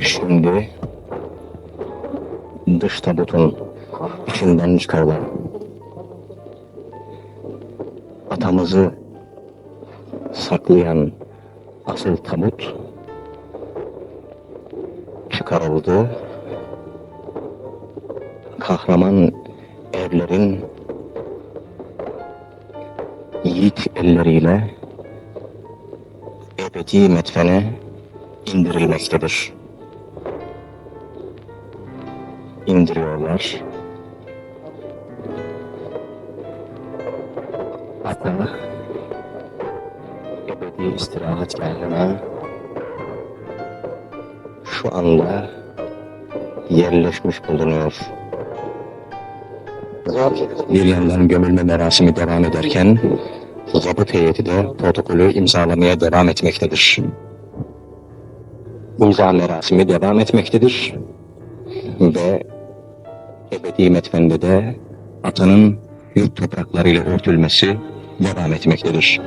Şimdi dış tabutun içinden çıkarılan atamızı saklayan asıl tabut çıkarıldı. Kahraman erlerin yiğit elleriyle ebedi metfene indirilmektedir. İndiriyorlar. Hatta ebedi istirahatgahına şu anda yerleşmiş bulunuyor. Bir yandan gömülme merasimi devam ederken zabıt heyeti de protokolü imzalamaya devam etmektedir. İmza merasimi devam etmektedir ve ebedi metfende de atanın yurt topraklarıyla örtülmesi devam etmektedir.